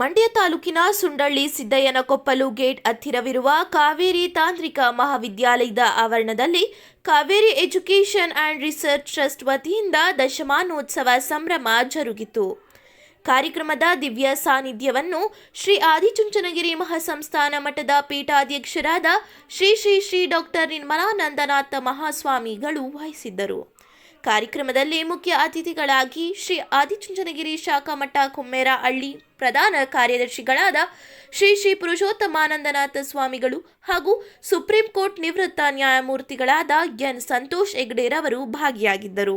ಮಂಡ್ಯ ತಾಲೂಕಿನ ಸುಂಡಳ್ಳಿ ಸಿದ್ದಯ್ಯನಕೊಪ್ಪಲು ಗೇಟ್ ಹತ್ತಿರವಿರುವ ಕಾವೇರಿ ತಾಂತ್ರಿಕ ಮಹಾವಿದ್ಯಾಲಯದ ಆವರಣದಲ್ಲಿ Kaveri education and research trust ವತಿಯಿಂದ ದಶಮಾನೋತ್ಸವ ಸಂಭ್ರಮ ಜರುಗಿತು. ಕಾರ್ಯಕ್ರಮದ ದಿವ್ಯ ಸಾನ್ನಿಧ್ಯವನ್ನು ಶ್ರೀ ಆದಿಚುಂಚನಗಿರಿ ಮಹಾಸಂಸ್ಥಾನ ಮಠದ ಪೀಠಾಧ್ಯಕ್ಷರಾದ ಶ್ರೀ ಶ್ರೀ ಶ್ರೀ ಡಾಕ್ಟರ್ ನಿರ್ಮಲಾನಂದನಾಥ ಮಹಾಸ್ವಾಮಿಗಳು ವಹಿಸಿದ್ದರು. ಕಾರ್ಯಕ್ರಮದಲ್ಲಿ ಮುಖ್ಯ ಅತಿಥಿಗಳಾಗಿ ಶ್ರೀ ಆದಿಚುಂಚನಗಿರಿ ಶಾಖಾ ಮಠ ಕುಮ್ಮೇರ ಹಳ್ಳಿ ಪ್ರಧಾನ ಕಾರ್ಯದರ್ಶಿಗಳಾದ ಶ್ರೀ ಶ್ರೀ ಪುರುಷೋತ್ತಮಾನಂದನಾಥ ಸ್ವಾಮಿಗಳು ಹಾಗೂ ಸುಪ್ರೀಂ ಕೋರ್ಟ್ ನಿವೃತ್ತ ನ್ಯಾಯಮೂರ್ತಿಗಳಾದ ಎನ್ ಸಂತೋಷ್ ಹೆಗ್ಡೇರವರು ಭಾಗಿಯಾಗಿದ್ದರು.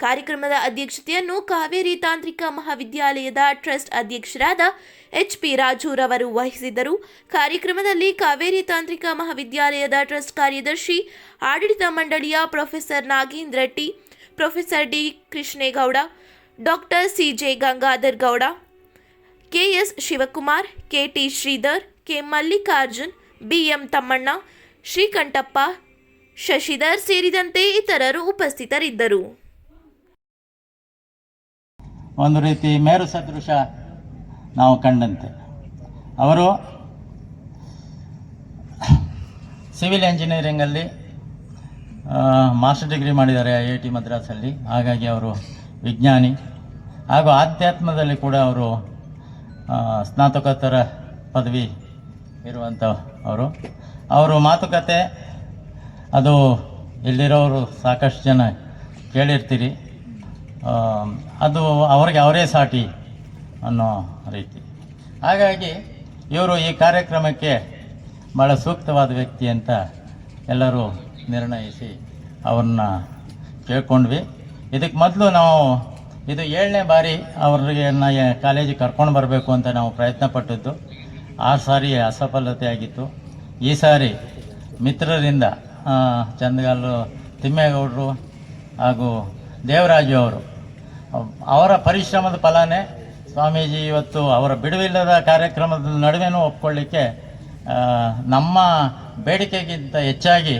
ಕಾರ್ಯಕ್ರಮದ ಅಧ್ಯಕ್ಷತೆಯನ್ನು ಕಾವೇರಿ ತಾಂತ್ರಿಕ ಮಹಾವಿದ್ಯಾಲಯದ ಟ್ರಸ್ಟ್ ಅಧ್ಯಕ್ಷರಾದ ಎಚ್ ಪಿ ರಾಜೂರವರು ವಹಿಸಿದ್ದರು. ಕಾರ್ಯಕ್ರಮದಲ್ಲಿ ಕಾವೇರಿ ತಾಂತ್ರಿಕ ಮಹಾವಿದ್ಯಾಲಯದ ಟ್ರಸ್ಟ್ ಕಾರ್ಯದರ್ಶಿ, ಆಡಳಿತ ಮಂಡಳಿಯ professor Nagendra T professor D Krishnegowda, doctor C J Gangadhar Gowda KS Shivakumar, KT Sridhar, K. Mallikarjun, BM Thammanna, Srikantappa, Shashidhar ಸೇರಿದಂತೆ ಇತರರು ಉಪಸ್ಥಿತರಿದ್ದರು. ಒಂದು ರೀತಿ ಮೇರು ಸದೃಶ ನಾವು ಕಂಡಂತೆ. ಅವರು ಸಿವಿಲ್ ಎಂಜಿನಿಯರಿಂಗಲ್ಲಿ ಮಾಸ್ಟರ್ ಡಿಗ್ರಿ ಮಾಡಿದ್ದಾರೆ ಐ ಐ ಟಿ ಮದ್ರಾಸಲ್ಲಿ. ಹಾಗಾಗಿ ಅವರು ವಿಜ್ಞಾನಿ. ಹಾಗೂ ಆಧ್ಯಾತ್ಮದಲ್ಲಿ ಕೂಡ ಅವರು ಸ್ನಾತಕೋತ್ತರ ಪದವಿ ಇರುವಂಥ ಅವರು ಅವರು ಮಾತುಕತೆ, ಅದು ಇಲ್ಲಿರೋರು ಸಾಕಷ್ಟು ಜನ ಕೇಳಿರ್ತೀರಿ. ಅದು ಅವ್ರಿಗೆ ಅವರೇ ಸಾಟಿ ಅನ್ನೋ ರೀತಿ. ಹಾಗಾಗಿ ಇವರು ಈ ಕಾರ್ಯಕ್ರಮಕ್ಕೆ ಭಾಳ ಸೂಕ್ತವಾದ ವ್ಯಕ್ತಿ ಅಂತ ಎಲ್ಲರೂ ನಿರ್ಣಯಿಸಿ ಅವ್ರನ್ನ ಕೇಳ್ಕೊಂಡ್ವಿ. ಇದಕ್ಕೆ ಮೊದಲು ನಾವು ಇದು ಏಳನೇ ಬಾರಿ ಅವ್ರಿಗೆ ಕಾಲೇಜಿಗೆ ಕರ್ಕೊಂಡು ಬರಬೇಕು ಅಂತ ನಾವು ಪ್ರಯತ್ನ ಪಟ್ಟಿದ್ದು. ಆ ಸಾರಿ ಅಸಫಲತೆ ಆಗಿತ್ತು. ಈ ಸಾರಿ ಮಿತ್ರರಿಂದ ಚಂದಗಾಲರು ಚಂದಗಾಲು ತಿಮ್ಮೇಗೌಡರು ಹಾಗೂ ದೇವರಾಜು ಅವರು, ಅವರ ಪರಿಶ್ರಮದ ಫಲನೇ ಸ್ವಾಮೀಜಿ ಇವತ್ತು ಅವರ ಬಿಡುವಿಲ್ಲದ ಕಾರ್ಯಕ್ರಮದ ನಡುವೆನೂ ಒಪ್ಕೊಳ್ಳಿಕ್ಕೆ ನಮ್ಮ ಬೇಡಿಕೆಗಿಂತ ಹೆಚ್ಚಾಗಿ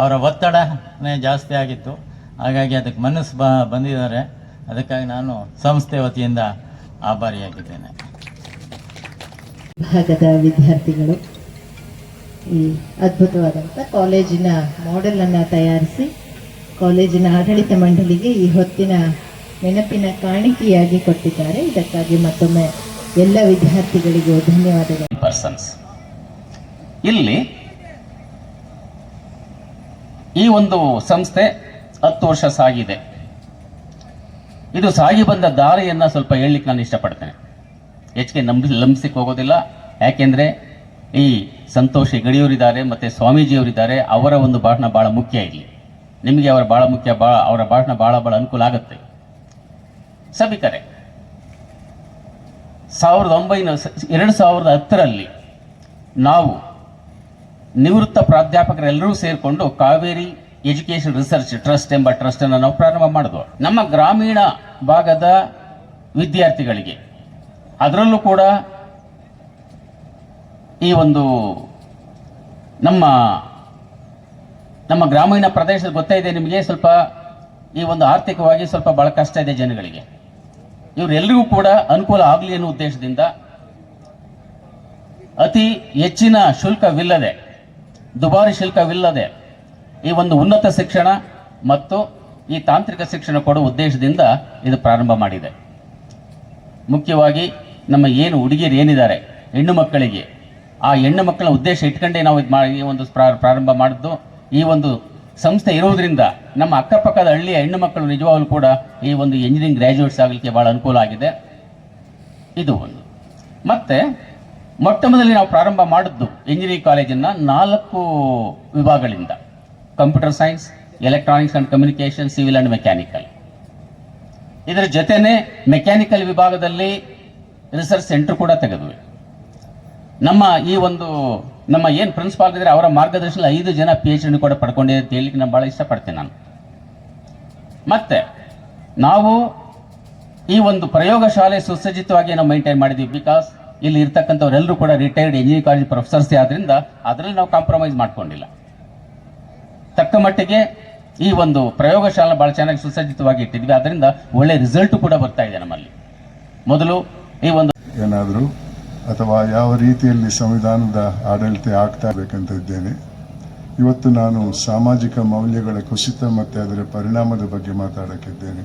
ಅವರ ಒತ್ತಡನೇ ಜಾಸ್ತಿ ಆಗಿತ್ತು. ಹಾಗಾಗಿ ಅದಕ್ಕೆ ಮನಸ್ಸು ಬ ಬಂದಿದ್ದಾರೆ. ಅದಕ್ಕಾಗಿ ನಾನು ಸಂಸ್ಥೆ ವತಿಯಿಂದ ಆಭಾರಿಯಾಗಿದ್ದೇನೆ. ಭಾಗದ ವಿದ್ಯಾರ್ಥಿಗಳು ಈ ಅದ್ಭುತವಾದಂಥ ಕಾಲೇಜಿನ ಮಾಡೆಲನ್ನು ತಯಾರಿಸಿ ಕಾಲೇಜಿನ ಆಡಳಿತ ಮಂಡಳಿಗೆ ಈ ಹೊತ್ತಿನ ನೆನಪಿನ ಕಾಣಿಕೆಯಾಗಿ ಕೊಟ್ಟಿದ್ದಾರೆ. ಇದಕ್ಕಾಗಿ ಮತ್ತೊಮ್ಮೆ ಎಲ್ಲ ವಿದ್ಯಾರ್ಥಿಗಳಿಗೂ ಧನ್ಯವಾದಗಳು. ಪರ್ಸನ್ಸ್ ಇಲ್ಲಿ ಈ ಒಂದು ಸಂಸ್ಥೆ ಹತ್ತು ವರ್ಷ ಸಾಗಿದೆ. ಇದು ಸಾಗಿ ಬಂದ ದಾರಿಯನ್ನ ಸ್ವಲ್ಪ ಹೇಳಲಿಕ್ಕೆ ನಾನು ಇಷ್ಟಪಡ್ತೇನೆ. ಹೆಚ್ಚಿಗೆ ನಂಬಿ ಲಂಬಿಸಿಕ್ ಹೋಗೋದಿಲ್ಲ. ಯಾಕೆಂದ್ರೆ ಈ ಸಂತೋಷ್ ಹೆಗಡಿಯವರಿದ್ದಾರೆ ಮತ್ತೆ ಸ್ವಾಮೀಜಿಯವರಿದ್ದಾರೆ. ಅವರ ಒಂದು ಭಾಷಣ ಬಹಳ ಮುಖ್ಯ ಇಲ್ಲಿ. ನಿಮಗೆ ಅವರ ಬಹಳ ಮುಖ್ಯ ಭಾಳ ಅವರ ಭಾಷಣ ಬಹಳ ಬಹಳ ಅನುಕೂಲ ಆಗುತ್ತೆ. ಸಭಿಕರೆ, ಸಾವಿರದ ಒಂಬೈನೂರ ಎರಡು ಸಾವಿರದ ಹತ್ತರಲ್ಲಿ ನಾವು ನಿವೃತ್ತ ಪ್ರಾಧ್ಯಾಪಕರೆಲ್ಲರೂ ಸೇರಿಕೊಂಡು ಕಾವೇರಿ ಎಜುಕೇಶನ್ ರಿಸರ್ಚ್ ಟ್ರಸ್ಟ್ ಎಂಬ ಟ್ರಸ್ಟ್ ಅನ್ನು ನಾವು ಪ್ರಾರಂಭ ಮಾಡಿದ್ವು ನಮ್ಮ ಗ್ರಾಮೀಣ ಭಾಗದ ವಿದ್ಯಾರ್ಥಿಗಳಿಗೆ. ಅದರಲ್ಲೂ ಕೂಡ ಈ ಒಂದು ನಮ್ಮ ನಮ್ಮ ಗ್ರಾಮೀಣ ಪ್ರದೇಶದ ಗೊತ್ತಾ ಇದೆ ನಿಮಗೆ, ಸ್ವಲ್ಪ ಈ ಒಂದು ಆರ್ಥಿಕವಾಗಿ ಸ್ವಲ್ಪ ಬಹಳ ಕಷ್ಟ ಇದೆ ಜನಗಳಿಗೆ. ಇವರೆಲ್ಲರಿಗೂ ಕೂಡ ಅನುಕೂಲ ಆಗಲಿ ಅನ್ನೋ ಉದ್ದೇಶದಿಂದ ಅತಿ ಹೆಚ್ಚಿನ ಶುಲ್ಕವಿಲ್ಲದೆ ದುಬಾರಿ ಶುಲ್ಕವಿಲ್ಲದೆ ಈ ಒಂದು ಉನ್ನತ ಶಿಕ್ಷಣ ಮತ್ತು ಈ ತಾಂತ್ರಿಕ ಶಿಕ್ಷಣ ಕೊಡುವ ಉದ್ದೇಶದಿಂದ ಇದು ಪ್ರಾರಂಭ ಮಾಡಿದೆ. ಮುಖ್ಯವಾಗಿ ನಮ್ಮ ಏನು ಹುಡುಗಿಯರು ಏನಿದ್ದಾರೆ, ಹೆಣ್ಣು ಮಕ್ಕಳಿಗೆ, ಆ ಹೆಣ್ಣು ಮಕ್ಕಳ ಉದ್ದೇಶ ಇಟ್ಕೊಂಡೇ ನಾವು ಇದು ಮಾಡಿ, ಈ ಒಂದು ಪ್ರಾ- ಪ್ರಾರಂಭ ಮಾಡಿದ್ದು. ಈ ಒಂದು ಸಂಸ್ಥೆ ಇರೋದ್ರಿಂದ ನಮ್ಮ ಅಕ್ಕಪಕ್ಕದ ಹಳ್ಳಿಯ ಹೆಣ್ಣು ಮಕ್ಕಳು ನಿಜವಾಗಲೂ ಕೂಡ ಈ ಒಂದು ಇಂಜಿನಿಯರಿಂಗ್ ಗ್ರಾಜ್ಯುಯೇಟ್ಸ್ ಆಗಲಿಕ್ಕೆ ಭಾಳ ಅನುಕೂಲ ಆಗಿದೆ. ಇದು ಒಂದು. ಮತ್ತೆ ಮೊಟ್ಟ ಮೊದಲು ನಾವು ಪ್ರಾರಂಭ ಮಾಡಿದ್ದು ಇಂಜಿನಿಯರಿಂಗ್ ಕಾಲೇಜನ್ನ ನಾಲ್ಕು ವಿಭಾಗಗಳಿಂದ. Computer science electronics and communication civil and mechanical ಇದರ ಜೊತೆನೆ ಮೆಕ್ಯಾನಿಕಲ್ ವಿಭಾಗದಲ್ಲಿ ರಿಸರ್ಚ್ ಸೆಂಟರ್ ಕೂಡ ತೆಗೆದ್ವಿ. ನಮ್ಮ ಈ ಒಂದು, ನಮ್ಮ ಏನು ಪ್ರಿನ್ಸಿಪಾಲ್ ಇದ್ದಾರೆ ಅವರ ಮಾರ್ಗದರ್ಶನ ಐದು ಜನ ಪಿ ಎಚ್ ಡಿ ಕೂಡ ಪಡ್ಕೊಂಡಿದೆ ಅಂತ ಹೇಳಲಿಕ್ಕೆ ನಾನು ಭಾಳ ಇಷ್ಟಪಡ್ತೇನೆ ನಾನು. ಮತ್ತೆ, ನಾವು ಈ ಒಂದು ಪ್ರಯೋಗಶಾಲೆ ಸುಸಜ್ಜಿತವಾಗಿ ನಾವು ಮೈಂಟೈನ್ ಮಾಡಿದ್ವಿ ಬಿಕಾಸ್ ಇಲ್ಲಿ ಇರ್ತಕ್ಕಂಥವರೆಲ್ಲರೂ ಕೂಡ ರಿಟೈರ್ಡ್ ಇಂಜಿನಿಯರಿಂಗ್ ಕಾಲೇಜ್ ಪ್ರೊಫೆಸರ್ಸ್ ಆದ್ರಿಂದ ಅದರಲ್ಲಿ ನಾವು ಕಾಂಪ್ರಮೈಸ್ ಮಾಡ್ಕೊಂಡಿಲ್ಲ. ತಕ್ಕ ಮಟ್ಟಿಗೆ ಈ ಒಂದು ಪ್ರಯೋಗಶಾಲೆ ಬಹಳ ಚೆನ್ನಾಗಿ ಸುಸಜ್ಜಿತವಾಗಿ ಇಟ್ಟಿದ್ವಿ. ಅದರಿಂದ ಒಳ್ಳೆ ರಿಸಲ್ಟ್ ಕೂಡ ಬರ್ತಾ ಇದೆ ನಮ್ಮಲ್ಲಿ. ಮೊದಲು ಈ ಒಂದು ಏನಾದರೂ ಅಥವಾ ಯಾವ ರೀತಿಯಲ್ಲಿ ಸಂವಿಧಾನದ ಆಡಳಿತ ಆಗ್ತಾ ಬೇಕಂತ ಇದ್ದೇನೆ. ಇವತ್ತು ನಾನು ಸಾಮಾಜಿಕ ಮೌಲ್ಯಗಳ ಕುಸಿತ ಮತ್ತು ಅದರ ಪರಿಣಾಮದ ಬಗ್ಗೆ ಮಾತಾಡೋಕ್ಕಿದ್ದೇನೆ.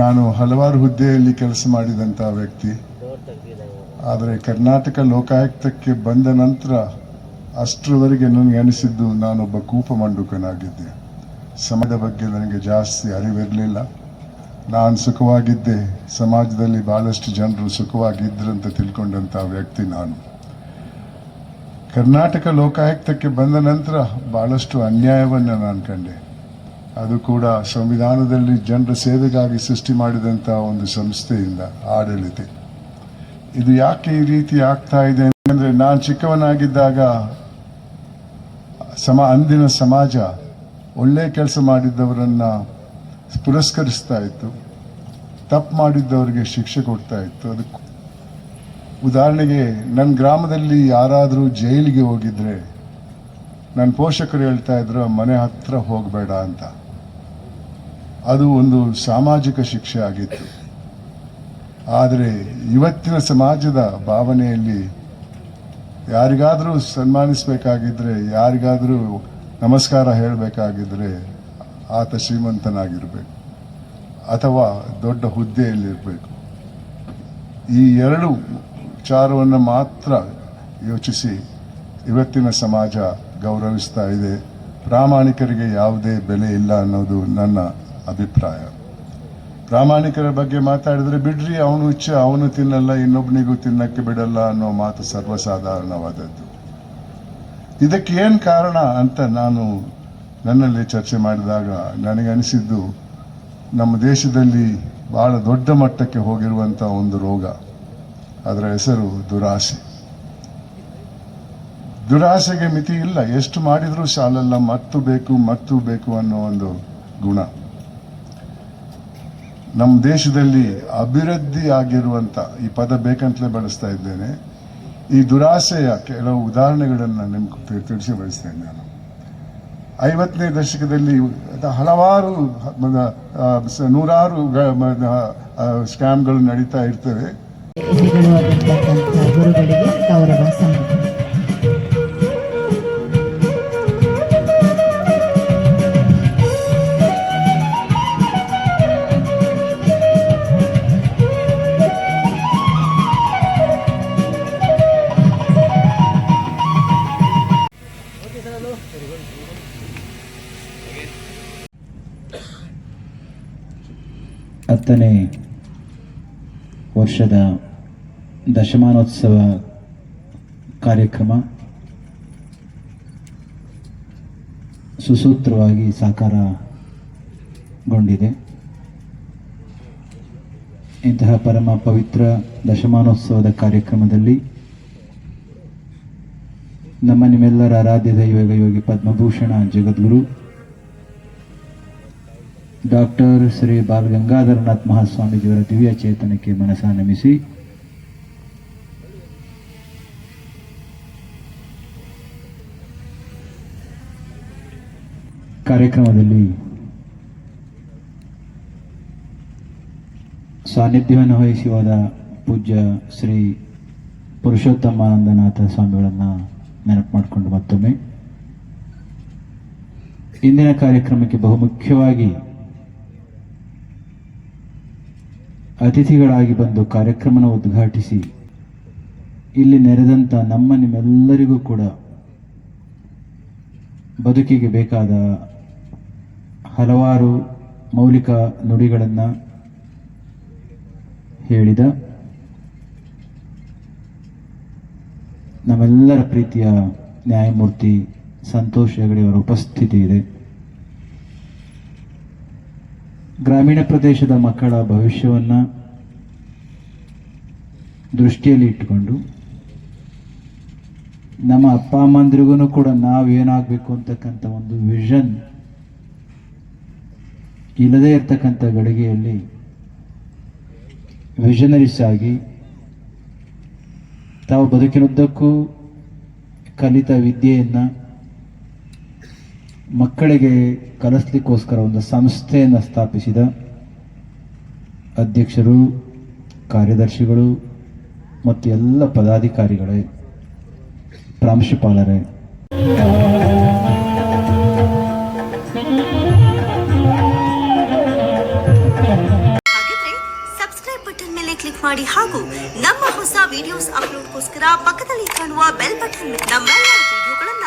ನಾನು ಹಲವಾರು ಹುದ್ದೆಯಲ್ಲಿ ಕೆಲಸ ಮಾಡಿದಂಥ ವ್ಯಕ್ತಿ. ಆದರೆ ಕರ್ನಾಟಕ ಲೋಕಾಯುಕ್ತಕ್ಕೆ ಬಂದ ನಂತರ ಅಷ್ಟರವರೆಗೆ ನನಗೆ ಅನಿಸಿದ್ದು ನಾನೊಬ್ಬ ಕೂಪ ಮಂಡುಕನಾಗಿದ್ದೆ. ಸಮಾಜದ ಬಗ್ಗೆ ನನಗೆ ಜಾಸ್ತಿ ಅರಿವಿರಲಿಲ್ಲ. ನಾನು ಸುಖವಾಗಿದ್ದೆ. ಸಮಾಜದಲ್ಲಿ ಭಾಳಷ್ಟು ಜನರು ಸುಖವಾಗಿದ್ದರಂತ ತಿಳ್ಕೊಂಡಂಥ ವ್ಯಕ್ತಿ ನಾನು. ಕರ್ನಾಟಕ ಲೋಕಾಯುಕ್ತಕ್ಕೆ ಬಂದ ನಂತರ ಭಾಳಷ್ಟು ಅನ್ಯಾಯವನ್ನು ನಾನು ಕಂಡೆ. ಅದು ಕೂಡ ಸಂವಿಧಾನದಲ್ಲಿ ಜನರ ಸೇವೆಗಾಗಿ ಸೃಷ್ಟಿ ಮಾಡಿದಂಥ ಒಂದು ಸಂಸ್ಥೆಯಿಂದ ಆಡಳಿತ. ಇದು ಯಾಕೆ ಈ ರೀತಿ ಆಗ್ತಾ ಇದೆ ಅಂದರೆ ನಾನು ಚಿಕ್ಕವನಾಗಿದ್ದಾಗ ಸಮ ಅಂದಿನ ಸಮಾಜ ಒಳ್ಳೆ ಕೆಲಸ ಮಾಡಿದ್ದವರನ್ನು ಪುರಸ್ಕರಿಸ್ತಾ ಇತ್ತು. ತಪ್ಪು ಮಾಡಿದ್ದವರಿಗೆ ಶಿಕ್ಷೆ ಕೊಡ್ತಾ ಇತ್ತು. ಅದಕ್ಕೆ ಉದಾಹರಣೆಗೆ ನನ್ನ ಗ್ರಾಮದಲ್ಲಿ ಯಾರಾದರೂ ಜೈಲಿಗೆ ಹೋಗಿದ್ರೆ ನನ್ನ ಪೋಷಕರು ಹೇಳ್ತಾ ಇದ್ರು, ಮನೆ ಹತ್ರ ಹೋಗಬೇಡ ಅಂತ. ಅದು ಒಂದು ಸಾಮಾಜಿಕ ಶಿಕ್ಷೆ ಆಗಿತ್ತು. ಆದರೆ ಇವತ್ತಿನ ಸಮಾಜದ ಭಾವನೆಯಲ್ಲಿ ಯಾರಿಗಾದರೂ ಸನ್ಮಾನಿಸಬೇಕಾಗಿದ್ದರೆ ಯಾರಿಗಾದರೂ ನಮಸ್ಕಾರ ಹೇಳಬೇಕಾಗಿದ್ದರೆ ಆತ ಶ್ರೀಮಂತನಾಗಿರಬೇಕು ಅಥವಾ ದೊಡ್ಡ ಹುದ್ದೆಯಲ್ಲಿರಬೇಕು. ಈ ಎರಡು ವಿಚಾರವನ್ನು ಮಾತ್ರ ಯೋಚಿಸಿ ಇವತ್ತಿನ ಸಮಾಜ ಗೌರವಿಸ್ತಾ ಇದೆ. ಪ್ರಾಮಾಣಿಕರಿಗೆ ಯಾವುದೇ ಬೆಲೆ ಇಲ್ಲ ಅನ್ನೋದು ನನ್ನ ಅಭಿಪ್ರಾಯ. ಪ್ರಾಮಾಣಿಕರ ಬಗ್ಗೆ ಮಾತಾಡಿದ್ರೆ ಬಿಡ್ರಿ, ಅವನು ಇಚ್ಛೆ, ಅವನು ತಿನ್ನಲ್ಲ ಇನ್ನೊಬ್ಬನಿಗೂ ತಿನ್ನಕ್ಕೆ ಬಿಡಲ್ಲ ಅನ್ನೋ ಮಾತು ಸರ್ವಸಾಧಾರಣವಾದದ್ದು. ಇದಕ್ಕೆ ಏನು ಕಾರಣ ಅಂತ ನಾನು ನನ್ನಲ್ಲಿ ಚರ್ಚೆ ಮಾಡಿದಾಗ ನನಗೆ ಅನಿಸಿದ್ದು ನಮ್ಮ ದೇಶದಲ್ಲಿ ಬಹಳ ದೊಡ್ಡ ಮಟ್ಟಕ್ಕೆ ಹೋಗಿರುವಂಥ ಒಂದು ರೋಗ. ಅದರ ಹೆಸರು ದುರಾಸೆ. ದುರಾಸೆಗೆ ಮಿತಿ ಇಲ್ಲ ಎಷ್ಟು ಮಾಡಿದರೂ ಸಾಲಲ್ಲ, ಮತ್ತು ಬೇಕು ಮತ್ತು ಬೇಕು ಅನ್ನೋ ಒಂದು ಗುಣ. ನಮ್ಮ ದೇಶದಲ್ಲಿ ಅಭಿವೃದ್ಧಿ ಆಗಿರುವಂಥ ಈ ಪದ ಬೇಕಂತಲೇ ಬಳಸ್ತಾ ಇದ್ದೇನೆ. ಈ ದುರಾಸೆಯ ಕೆಲವು ಉದಾಹರಣೆಗಳನ್ನು ನಿಮ್ಗೆ ತಿಳಿಸಿ ಬಯಸ್ತೇನೆ ನಾನು. ಐವತ್ತನೇ ದಶಕದಲ್ಲಿ ಹಲವಾರು ನೂರಾರು ಸ್ಕ್ಯಾಮ್ಗಳು ನಡೀತಾ ಇರ್ತವೆ. ಹತ್ತನೇ ವರ್ಷದ ದಶಮಾನೋತ್ಸವ ಕಾರ್ಯಕ್ರಮ ಸುಸೂತ್ರವಾಗಿ ಸಾಕಾರಗೊಂಡಿದೆ. ಇಂತಹ ಪರಮ ಪವಿತ್ರ ದಶಮಾನೋತ್ಸವದ ಕಾರ್ಯಕ್ರಮದಲ್ಲಿ ನಮ್ಮ ನಿಮ್ಮೆಲ್ಲರ ಆರಾಧ್ಯ ದೈವಗ ಯೋಗಿ ಪದ್ಮಭೂಷಣ ಜಗದ್ಗುರು ಡಾಕ್ಟರ್ ಶ್ರೀ ಬಾಲಗಂಗಾಧರನಾಥ್ ಮಹಾಸ್ವಾಮೀಜಿಯವರ ದಿವ್ಯ ಚೇತನಕ್ಕೆ ಮನಸ ನಮಿಸಿ. ಕಾರ್ಯಕ್ರಮದಲ್ಲಿ ಸಾನ್ನಿಧ್ಯವನ್ನು ವಹಿಸಿ ಹೋದ ಪೂಜ್ಯ ಶ್ರೀ ಪುರುಷೋತ್ತಮಾನಂದನಾಥ ಸ್ವಾಮಿಗಳನ್ನು ನೆನಪು ಮಾಡಿಕೊಂಡು ಮತ್ತೊಮ್ಮೆ. ಇಂದಿನ ಕಾರ್ಯಕ್ರಮಕ್ಕೆ ಬಹುಮುಖ್ಯವಾಗಿ ಅತಿಥಿಗಳಾಗಿ ಬಂದು ಕಾರ್ಯಕ್ರಮನ ಉದ್ಘಾಟಿಸಿ, ಇಲ್ಲಿ ನೆರೆದಂಥ ನಮ್ಮ ನಿಮ್ಮೆಲ್ಲರಿಗೂ ಕೂಡ ಬದುಕಿಗೆ ಬೇಕಾದ ಹಲವಾರು ಮೌಲಿಕ ನುಡಿಗಳನ್ನು ಹೇಳಿದ ನಮ್ಮೆಲ್ಲರ ಪ್ರೀತಿಯ ನ್ಯಾಯಮೂರ್ತಿ ಸಂತೋಷ್ ಹೆಗಡೆಯವರ ಉಪಸ್ಥಿತಿ ಇದೆ. ಗ್ರಾಮೀಣ ಪ್ರದೇಶದ ಮಕ್ಕಳ ಭವಿಷ್ಯವನ್ನು ದೃಷ್ಟಿಯಲ್ಲಿ ಇಟ್ಟುಕೊಂಡು ನಮ್ಮ ಅಪ್ಪ, ಅಮ್ಮಂದ್ರಿಗೂ ಕೂಡ ನಾವು ಏನಾಗಬೇಕು ಅಂತಕ್ಕಂಥ ಒಂದು ವಿಷನ್ ಇಲ್ಲದೇ ಇರತಕ್ಕಂಥ ಗಳಿಗೆಯಲ್ಲಿ ವಿಷನರೀಸ್ ಆಗಿ ತಾವು ಬದುಕಿನುದ್ದಕ್ಕೂ ಕಲಿತ ವಿದ್ಯೆಯನ್ನು ಮಕ್ಕಳಿಗೆ ಕಲಿಸ್ಲಿಕ್ಕೋಸ್ಕರ ಒಂದು ಸಂಸ್ಥೆಯನ್ನು ಸ್ಥಾಪಿಸಿದ ಅಧ್ಯಕ್ಷರು, ಕಾರ್ಯದರ್ಶಿಗಳು ಮತ್ತು ಎಲ್ಲ ಪದಾಧಿಕಾರಿಗಳೇ. ಪ್ರಾಂಶುಪಾಲರೇ. ಕ್ಲಿಕ್ ಮಾಡಿ ಹಾಗೂ ನಮ್ಮ ಹೊಸ ವಿಡಿಯೋಸ್ ಅಪ್ಲೋಡ್ಗೋಸ್ಕರ ಪಕ್ಕದಲ್ಲಿ ಕಾಣುವ ಬೆಲ್ ಬಟನ್ ನಮ್ಮೆಲ್ಲ ವಿಡಿಯೋಗಳನ್ನ